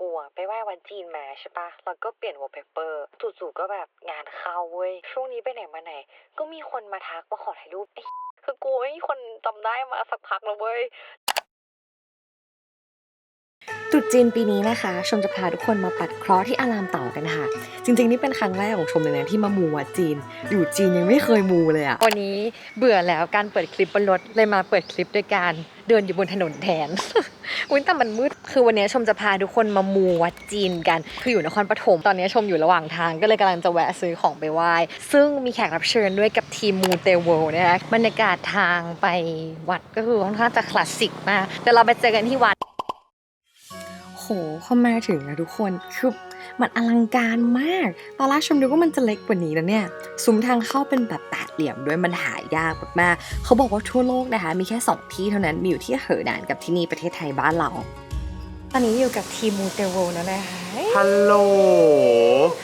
กูอะไปไหว้วันจีนมาใช่ปะแล้วก็เปลี่ยนวอลเปเปอร์จู่ๆก็แบบงานเข้าเว้ย ช่วงนี้ไปไหนมาไหน ก็มีคนมาทักมาขอถ่ายรูปไอ้คือกูไม่มีคนจำได้มาสักพักแล้วเว้ยตรุษจีนปีนี้นะคะ ชมจะพาทุกคนมาปัดเคราะห์ที่อารามเต่ากันค่ะ จริงๆ นี่เป็นครั้งแรกของชมเลยนะที่มามูวัดจีน อยู่จีนยังไม่เคยมูเลยอะวันนี้เบื่อแล้วการเปิดคลิปบนรถเลยมาเปิดคลิปด้วยการ เดินอยู่บนถนนแทน อุ้ยแต่มันมืด คือวันนี้ชมจะพาทุกคนมามูวัดจีนกัน คืออยู่นครปฐม ตอนนี้ชมอยู่ระหว่างทาง ก็เลยกำลังจะแวะซื้อของไปไหว้ ซึ่งมีแขกรับเชิญด้วยกับทีมมูเตเวลนะคะ บรรยากาศทางไปวัดก็คือค่อนข้างจะคลาสสิกมากเดี๋ยวเราไปเจอกันที่วัด โหเข้ามาถึงนะทุกคน คือ มันอลังการมาก ตอนแรกชมดูว่ามันจะเล็กกว่านี้นะเนี่ยซุ้มทางเข้าเป็นแบบแปดเหลี่ยมด้วยมันหายากมากๆเขาบอกว่าทั่วโลกนะคะ มีแค่สองที่เท่านั้นมีอยู่ที่เหอหนานกับที่นี่ประเทศไทยบ้านเรา ตอนนี้อยู่กับทีมมูเตเวลแล้วนะคะ ฮัลโหล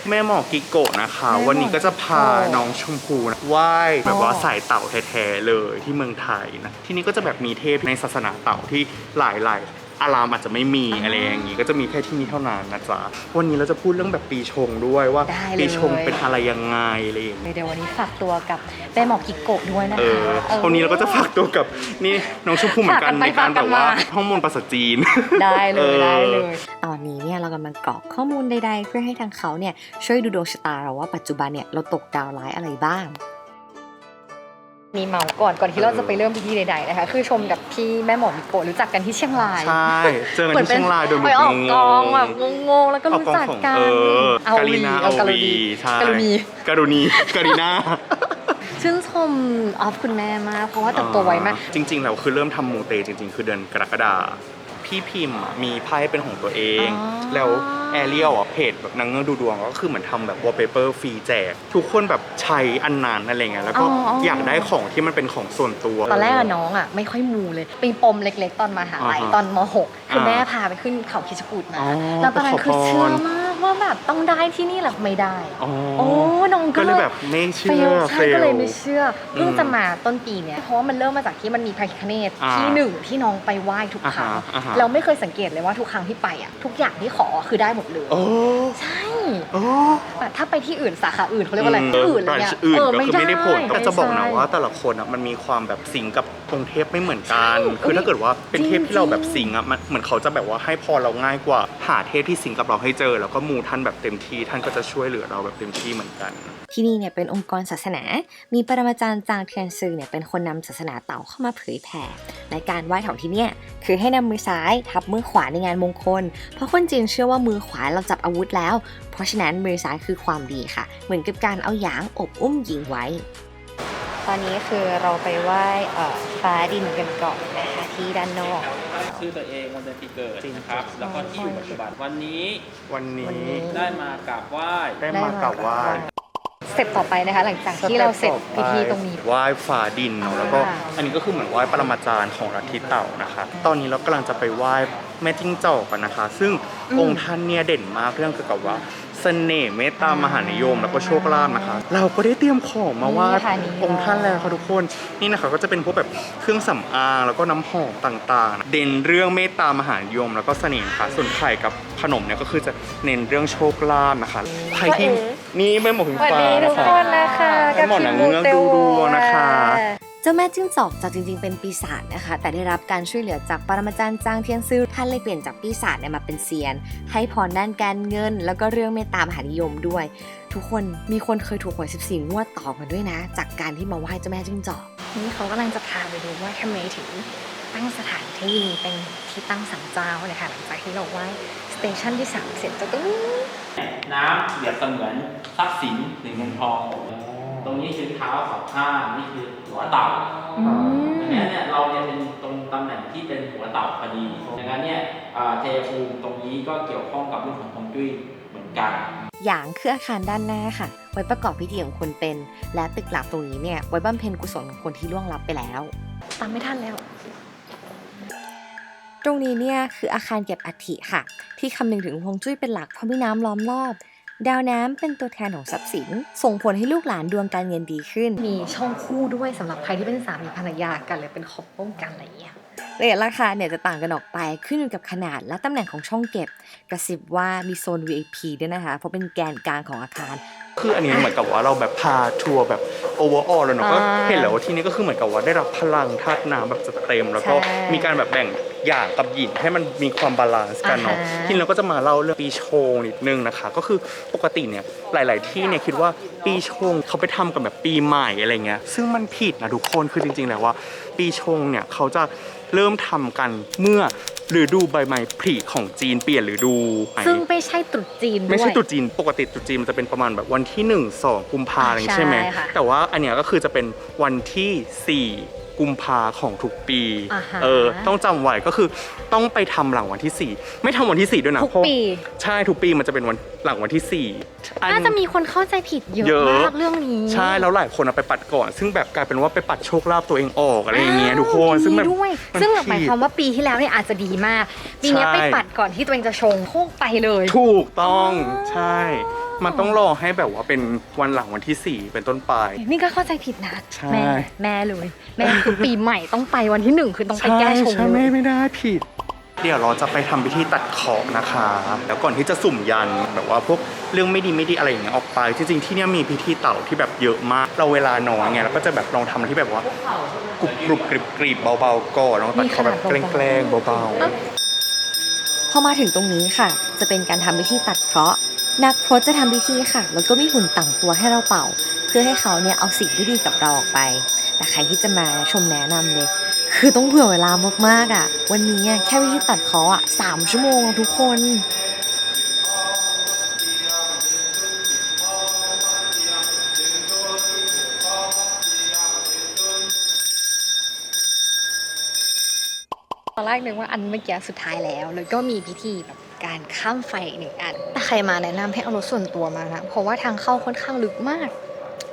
แม่หมอกิโกะนะคะ แม่หมอวันนี้ก็จะพากิโกะน้องชมพูนะไหว้แบบว่าอ๋อ สายเต่าแท้ๆเลยที่เมืองไทยนะ ที่นี่ก็จะแบบมีเทพในศาสนาเต่าที่หลายๆ อารามอาจจะไม่มีอะไรอย่างงี้ก็จะมีแค่ที่นี่เท่านั้นนะจ๊ะวันนี้เราจะพูดเรื่องแบบปีชงด้วยว่าได้เลย ปีชงเป็นอะไรยังไงอะไรอย่างงี้เดี๋ยววันนี้ฝากตัวกับแม่หมอกิโกะด้วยนะเอคะอวันนี้เราก็จะฝากตัวกับนี่น้องชมพูเหมือนกันฝากกันไปในการแบบว่าฝากกันมาท่องมนต์ภาษาจีน ได้เลเอยอได้เลย ตอนนี้เนี่ยเรากำลังกรอกข้อมูลใดๆ เพื่อให้ทางเขาเนี่ยช่วยดูดวงชะตาเราว่าปัจจุบันเนี่ยเราตกดาวร้ายอะไรบ้าง มีเมาก่อนก่อนที่เราจะไปเริ่มพิธีใดๆนะคะ คือชมกับพี่แม่หมอมิโกะรู้จักกันที่เชียงรายใช่เจอกันที่เชียงรายโดยไปออกกองแบบงงๆแล้วก็ออกรู้กองจักของกันเออเอากาวีลินาเอาเอาการุวีณีใช่การุณีการุณีการีนาชื่นชมออฟคุณแม่มากเพราะว่าเติบโตไวมาก จริง ๆ แล้วคือเริ่มทำมูเตจริง ๆ คือเดือนกรกฎา พี่พิมพ์อะมีไพ่เป็นของตัวเอง อ๋อ แล้วแอเรียลอะเพจแบบนางเงือกดูดวงก็คือเหมือนทำแบบวอลเปเปอร์ฟรีแจก ทุกคนแบบใช้อันนั้นอะไรเงี้ยแล้วก็อยากได้ของที่มันเป็นของส่วนตัว ตอนแรกอะน้องอะไม่ค่อยมูเลยปีปมเล็ก ๆ ตอนมาหาลัยอ่าฮะตอนม .6 คืออาแม่พาไปขึ้นเขาคิชกูดมาอ๋อแล้วตอนนั้นคือไปขอพร เชื่อมาก ว่าแบบต้องได้ที่นี่แหละไม่ได้ อ๋อโอ้น้องก็ก็เลเลยยแบบไม่เฟเชื่ลอใช่ก็เลยไม่เชื่อเพิ่งอืมจะมาต้นปีเนี่ยเพราะว่ามันเริ่มมาจากที่มันมีพระพิฆเนศอ่าที่หนึ่งที่น้องไปไหว้ทุกครั้งอ่าฮะอ่าฮะ เราไม่เคยสังเกตเลยว่าทุกครั้งที่ไปอะทุกอย่างที่ขอคือได้หมดเลย โอ้ ใช่ โอ้แต่ถ้าไปที่อื่นสาขาอื่นเขาเรียกว่าอะไรมที่อื่นอะไร branch เงี้ยอื่นเออก็ไม่คือได้ไม่ได้ผลแต่จะบอกนะใช่ว่าแต่ละคนอะมันมีความแบบสิงกับองค์เทพไม่เหมือนกันใช่คือถ้าเกิดว่าเป็นเทพที่เราแบบจริงๆสิงอะมันเหมือนเขาจะแบบว่าให้พรเราง่ายกว่าหาเทพที่สิงกับเราให้เจอ แล้วก็มูท่านแบบเต็มที่ท่านก็จะช่วยเหลือเราแบบเต็มที่เหมือนกัน ที่นี่เนี่ยเป็นองค์กรศาสนา มีปรมาจารย์จางเทียนซือเนี่ยเป็นคนนำศาสนาเต่าเข้ามาเผยแผ่และการไหว้ของที่เนี่ยคือให้นำมือซ้ายทับมือขวาในงานมงคล เพราะคนจีนเชื่อว่ามือขวาเราจับอาวุธแล้วเพราะฉะนั้นมือซ้ายคือความดีค่ะ เหมือนกับการเอาหยางอบอุ้มหญิงไว้ ตอนนี้คือเราไปไหว้เอ่อฟ้าดินกันก่อนนะคะที่ด้านนอกชื่อตัวเองวันเดือนปีเกิดนะครับ แล้วก็ที่อยู่ปัจจุบันวันนี้วันวันนี้นี้ได้มากราบไหว้ได้มากราบไหว้สเต็ปต่อไปนะคะ หลังจากที่เราเสร็จพิธีตรงนี้ไหว้ฝ่าดินเนอะแล้วก็อ่าอันนี้ก็คือเหมือนไหว้ปรมาจารย์ของลัทธิเต่านะคะ ตอนนี้เรากำลังจะไปไหว้แม่จิ้งจอกกันนะคะ ซึ่งองค์ท่านเนี่ยเด่นมากเรื่องเกี่ยวกับว่าเสน่ห์เมตตามหานิยม แล้วก็โชคลาภนะคะ เราก็ได้เตรียมของมาไหว้นี่ค่ะนี่องค์ท่านแล้วค่ะทุกคน นี่นะคะก็จะเป็นพวกแบบเครื่องสำอางแล้วก็น้ำหอมต่างๆ เด่นเรื่องเมตตามหานิยม แล้วก็เสน่ห์ค่ะส่วนไข่กับขนมเนี่ยก็คือจะเน้นเรื่องโชคลาภนะคะใครที่นี่แม่หมอพิมสวัสฟ้าดีทุนะกคะคนนะคะให้หมอหนังเงือกดูดวงนะคะเจ้าแม่จิ้งจอกจากจริงๆเป็นปีศาจนะคะ แต่ได้รับการช่วยเหลือจากปรมาจารย์จางเทียนซื่อท่านเลยเปลี่ยนจากปีศาจเนี่ยมาเป็นเซียน ให้พรด้านการเงิน แล้วก็เรื่องเมตตามหานิยมด้วย ทุกคนมีคนเคยถูกหวย14งวดต่อกันด้วยนะ จากการที่มาไหว้เจ้าแม่จิ้งจอก นี่เขากำลังจะพาไปดูว่าทำไมถึงตั้งสถานที่นี้เป็นที่ตั้งสันเจ้าเลยค่ะหลังจากที่เราไหว้สเตชันที่สามเสร็จจะก็น้ำเปรียบเสมือนทรัพย์สินหรือเงินทอง ตรงนี้คือเท้าสองข้างนี่คือหัวเต่าอืม ดังนั้นเนี่ยเราเนี่ยเป็นตรงตำแหน่งที่เป็นหัวเต่าพอดีดังนั้นเนี่ยอ่าเทภูมิตรงนี้ก็เกี่ยวข้องกับเรื่องของฮวงจุ้ยเหมือนกันหยางคืออาคารด้านหน้าค่ะ ไว้ประกอบพิธีของคนเป็น และตึกหลักตรงนี้เนี่ย ไว้บำเพ็ญกุศลของคนที่ล่วงลับไปแล้ว ตามไม่ทันแล้ว ตรงนี้เนี่ยคืออาคารเก็บอัฐิค่ะ ที่คำนึงถึงฮวงจุ้ยเป็นหลักเพราะมีน้ำล้อมรอบ ดาวน้ำเป็นตัวแทนของทรัพย์สิน ส่งผลให้ลูกหลานดวงการเงินดีขึ้น มีช่องคู่ด้วยสำหรับใครที่เป็นสามีภรรยากันหรือเป็นคบป้องกันอะไรอย่างเงี้ย เรทราคาเนี่ยจะต่างกันออกไปขึ้นอยู่กับขนาดและตำแหน่งของช่องเก็บ กระซิบว่ามีโซน VIP ด้วยนะคะ เพราะเป็นแกนกลางของอาคาร คืออันนี้เหมือนกับว่าเราแบบพาทัวร์แบบโอเวอร์ออลแล้วเนาะก็อ่าเห็นแล้วว่าที่นี่ก็คือเหมือนกับว่าได้รับพลังธาตุน้ำแบบจัดเต็ม แล้วก็ใช่มีการแบบแบ่งอย่างกับหยินให้มันมีความบาลานซ์กันเนาะอ่าฮะ ทีนี้เราก็จะมาเล่าเรื่องปีชงนิดนึงนะคะ ก็คือปกติเนี่ยหลาย ๆ ที่เนี่ยคิดว่าปีชงเขาไปทำกันแบบปีใหม่อะไรเงี้ยซึ่งมันผิดนะทุกคนคือจริง ๆ แล้วว่า ปีชงเนี่ยเขาจะ เริ่มทำกันเมื่อฤดูใบไม้ผลิของจีนเปลี่ยนฤดูซึ่งไม่ใช่ตรุษจีนด้วย ไม่ใช่ตรุษจีนปกติตรุษจีนมันจะเป็นประมาณแบบวันที่ 1 2กุมภาอะไรอย่างงี้ใช่ไหมใช่ค่ะแต่ว่าอันเนี้ยก็คือจะเป็นวันที่ 4 กุมภาของทุกปีอ่าฮะ เออต้องจำไว้ก็คือต้องไปทำหลังวันที่ 4 ไม่ทำวันที่ 4 ด้วยนะทุกเพราะปี ใช่ทุกปีมันจะเป็นวันหลังวันที่4อันน่าจะมีคนเข้าใจผิดเยอะเยอะ มากเรื่องนี้ใช่แล้วหลายคนเอาไปปัดก่อน ซึ่งแบบกลายเป็นว่าไปปัดโชคลาภตัวเองออกอะไรอย่างเงี้ยทุกคนซึ่งแบบดีด้วยมันซึ่งผิดหมายความว่าปีที่แล้วเนี่ยอาจจะดีมาก ปีเนี้ยใช่ไปปัดก่อนที่ตัวเองจะชงโคกไปเลย ถูกต้องอ๋อใช่ มันต้องรอให้แบบว่าเป็นวันหลังวันที่ 4 เป็นต้นไป นี่ก็เข้าใจผิดนะใช่ แม่แม่เลย แม่คือปีใหม่ต้องไปวันที่หนึ่งคือต้องไปแก้ชงใช่เลไม่ยไม่ได้ผิด เดี๋ยวเราจะไปทำพิธีตัดขอบนะคะ แล้วก่อนที่จะสุ่มยันแบบว่าพวกเรื่องไม่ดีไม่ดีอะไรอย่างเงี้ยออกไป จริงๆที่เนี่ยมีพิธีเต่าที่แบบเยอะมาก เราเวลาน้อยไงเราก็จะแบบลองทำที่แบบว่ากรุบกรุบกริบกริบเบาๆก่อนลองตัดขอบแบบแกล้งๆเบาๆ พอมาถึงตรงนี้ค่ะ จะเป็นการทำพิธีตัดเคราะห์ นักพรตจะทำพิธีค่ะ แล้วก็มีหุ่นต่างตัวให้เราเป่า เพื่อให้เขาเนี่ยเอาสิ่งที่ดีกับเราออกไป แต่ใครที่จะมาชมแนะนำเลย คือต้องเผื่อเวลามากๆอะ วันนี้แค่วิธีตัดเคราอะสามชั่วโมงทุกคนตอนแรกนึกว่าอันเมื่อกี้สุดท้ายแล้ว แล้วก็มีพิธีแบบ การข้ามไฟอีกหนึ่งอันแต่ใครมาแนะนำให้เอารถส่วนตัวมานะ เพราะว่าทางเข้าค่อนข้างลึกมาก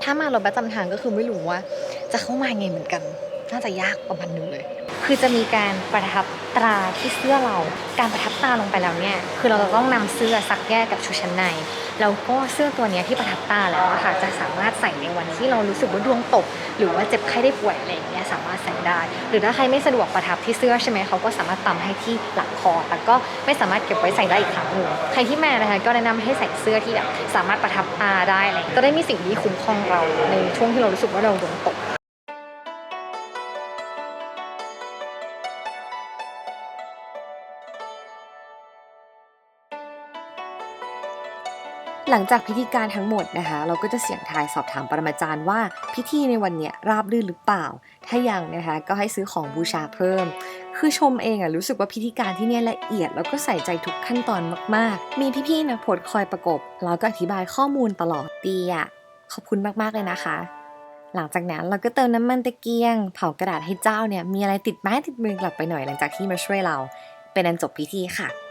ถ้ามารถประจำทางก็คือไม่รู้ว่า จะเข้ามาไงเหมือนกัน น่าจะยากประมาณนึงเลย คือจะมีการประทับ ตราที่เสื้อเราการประทับตาลงไปแล้วเนี่ยคือเราจะต้องนำเสื้อซักแยกกับชุดชั้นในแล้วก็เสื้อตัวเนี้ยที่ประทับตาแล้วค่ะจะสามารถใส่ในวันที่เรารู้สึกว่าดวงตก หรือว่าเจ็บไข้ได้ป่วยอะไรอย่างเงี้ยสามารถใส่ได้ หรือถ้าใครไม่สะดวกประทับที่เสื้อใช่ไหมเขาก็สามารถตำให้ที่หลังคอแต่ก็ไม่สามารถเก็บไว้ใส่ได้อีกครั้งหนึ่งใครที่มานะคะก็แนะนำให้ใส่เสื้อที่แบบสามารถประทับตาได้อะไรอย่างเงี้ยก็ได้มีสิ่งที่คุ้มครองเราในช่วงที่เรารู้สึกว่าเราดวงตก หลังจากพิธีการทั้งหมดนะคะ เราก็จะเสี่ยงทายสอบถามปรมาจารย์ว่าพิธีในวันเนี้ยราบรื่นหรือเปล่า ถ้ายังนะคะก็ให้ซื้อของบูชาเพิ่ม คือชมเองอะรู้สึกว่าพิธีการที่เนี่ยละเอียด แล้วก็ใส่ใจทุกขั้นตอนมากๆ มีพี่ๆนักพจน์คอยประกบ แล้วก็อธิบายข้อมูลตลอดดีอะขอบคุณมากๆเลยนะคะ หลังจากนั้นเราก็เติมน้ำมันตะเกียง เผากระดาษให้เจ้าเนี่ยมีอะไรติดไม้ติดมือกลับไปหน่อยหลังจากที่มาช่วยเรา เป็นอันจบพิธีค่ะ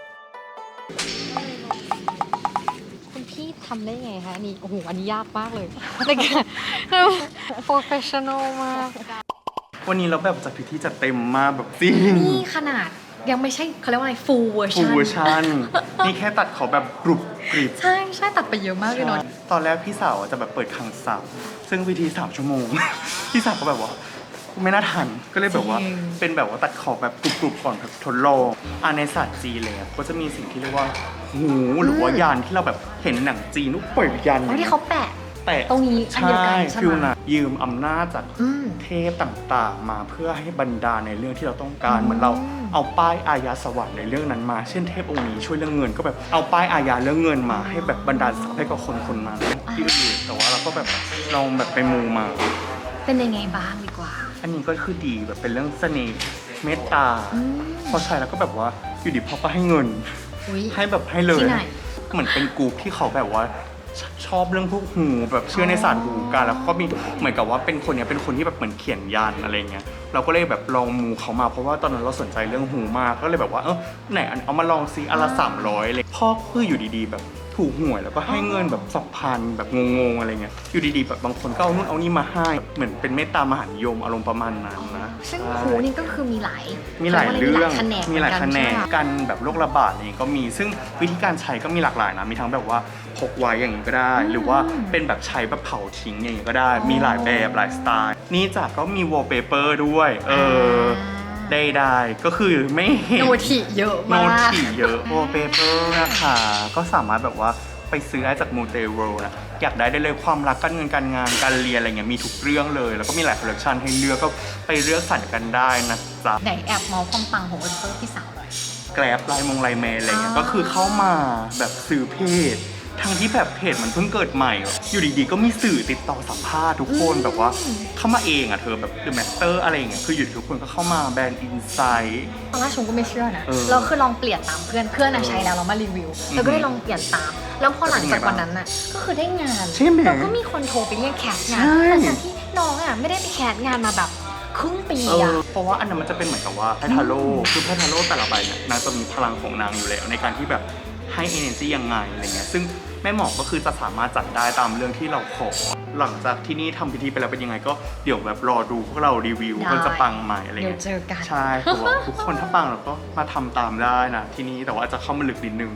ทำได้ไงคะนี่โอ้โหอันนี้ยากมากเลยในการ professional มาก วันนี้เราแบบจัดพิธีจัดเต็มมากแบบจริง นี่ขนาดยังไม่ใช่เขาเรียกว่าอะไร full ฟู version เวอร์ชันนี่แค่ตัดขอแบบกรุบกริบใช่ใช่ตัดไปเยอะมากเลยเนาะ ตอนแรกพี่สาวจะแบบเปิดคลังสับซึ่งวิธีสามชั่วโมง พี่สาวก็แบบว่าไม่น่าทันก็เลยแบบว่าจริง เป็นแบบว่าตัดขอบแบบกรุบๆก่อนแบบทดลองอ่าในศาสตร์จีนเลยอะก็จะมีสิ่งที่เรียกว่า หูหรือว่ายานที่เราแบบเห็นในหนังจีนนุ๊กปล่อยยันอ๋อที่เขาแปะแต่ตรงนี้อันเดียวกันใช่ไหมฟิวนะยืมอำนาจจากอืมเทพต่างๆ มาเพื่อให้บรรดาลในเรื่องที่เราต้องการอืมเหมือนเราเอาป้ายอาญาสวรรค์ในเรื่องนั้นมา เช่นเทพองค์นี้ช่วยเรื่องเงินก็แบบเอาป้ายอาญาเรื่องเงินมา ให้แบบบรรดาลทรัพย์ให้กับคนคนนั้นที่อื่นแต่ว่าเราก็แบบลองแบบไปมูมา เป็นยังไงบ้างดีกว่า อันนี้ก็คือดีแบบเป็นเรื่องเสน่ห์เมตตาอืมพอใช้แล้วก็แบบว่าอยู่ดีพ่อก็ให้เงิน อุ๊ยให้แบบให้เลย ที่ไหน เหมือนเป็นกลุ่มที่เขาแบบว่าชชอบเรื่องพวกหูแบบเชื่อในศาสตร์หูกันแล้วก็มีเหมือนกับว่าเป็นคนเนี้ยเป็นคนที่แบบเหมือนเขียนยันอะไรเงี้ยเราก็เลยแบบลองมูเขามาเพราะว่าตอนนั้นเราสนใจเรื่องหูมากก็เลยแบบว่าเออไหนอันเอามาลองซิอนละสามร้อยเลยพ่อคืออยู่ดีๆแบบ ถูกหวยแล้วก็ให้เงินแบบสองพันแบบงงๆอะไรเงี้ยอยู่ดีๆแบบบางคนก็เอานู่นเอานี่มาให้เหมือนเป็นเมตตามหานิยมอารมณ์ประมาณนั้นนะซึ่งใช่ครูนี่ก็คือมีหลายมีหลายเรื่องมีหลายแขนงมีหลายเมืแขอนนกังใช่ไหมกันแบบโรคระบาดนี่ก็มีซึ่งวิธีการใช้ก็มีหลากหลายนะมีทั้งแบบว่าพกไว้อย่างนี้ก็ได้ หรือว่าเป็นแบบใช้แบบเผาทิ้งอย่างนี้ก็ได้ มีหลายแบบหลายสไตล์ นี่จากก็มีวอลเปเปอร์ด้วยเออ ได้ๆก็คือไม่เห็นโนทีเยอะโนมากทีเยอะโวเปเปอร์นะคะ ก็สามารถแบบว่าไปซื้อได้จากมูเตโรนะอยากได้ได้เลยความรักการเงินการงานการเรียนอะไรเงี้ยมีทุกเรื่องเลย แล้วก็มีหลายคอลเลคชันให้เลือกก็ไปเลือกสรรกันได้นะจ๊ะ ไหนแอบเมาความปังของโอลิเวอร์พี่สาวหน่อย แกร็บไลน์มงไลน์แมนอะไรเงี้ยอ่า ก็คือเข้ามาแบบสื่อเพจ ทั้งที่แบบเพจมันเพิ่งเกิดใหม่อะอยู่ดีๆ ก็มีสื่อติดต่อสัมภาษณ์ทุกคนแบบว่าเข้ามาเองอะเธอแบบเดอะแมสเตอร์อะไรอย่างเงี้ยคืออยู่ดีๆทุกคนก็เข้ามาแบรนด์อินไซต์ ตอนแรกชมก็ไม่เชื่อนะ เออเราคือลองเปลี่ยนตามเพื่อน เพื่อนอะใช้แล้วเรามารีวิว แล้วก็ได้ลองเปลี่ยนตาม แล้วพอหลังจากวันนั้นน่ะ ก็คือได้งานใช่ไหมแล้วก็มีคนโทรไปเรียกแคสงานใช่ทั้งๆที่น้องอะไม่ได้ไปแคสงานมาแบบครึ่งปีเออะอเพราะว่าอันนั้นมันจะเป็นเหมือนกับว่าไพ่ทาโร่คือไพ่ทาโร่แต่ละใบเนี่ยนางจะมีพลังของนางอยู่แล้วในการที่แบบ ให้ energy ยังไงอะไรเงี้ยซึ่งแม่หมอก็คือจะสามารถจัดได้ตามเรื่องที่เราขอ หลังจากที่นี่ทำพิธีไปแล้วเป็นยังไง ก็เดี๋ยวแบบรอดูพวกเรารีวิวได้ว่าจะปังไหมอะไรเดี๋ยวเงี้ยเจอกัน ใช่เพราะว่าทุกคนถ้าปังเราก็มาทำตามได้นะที่นี่แต่ว่าจะเข้ามาลึกนิดนึง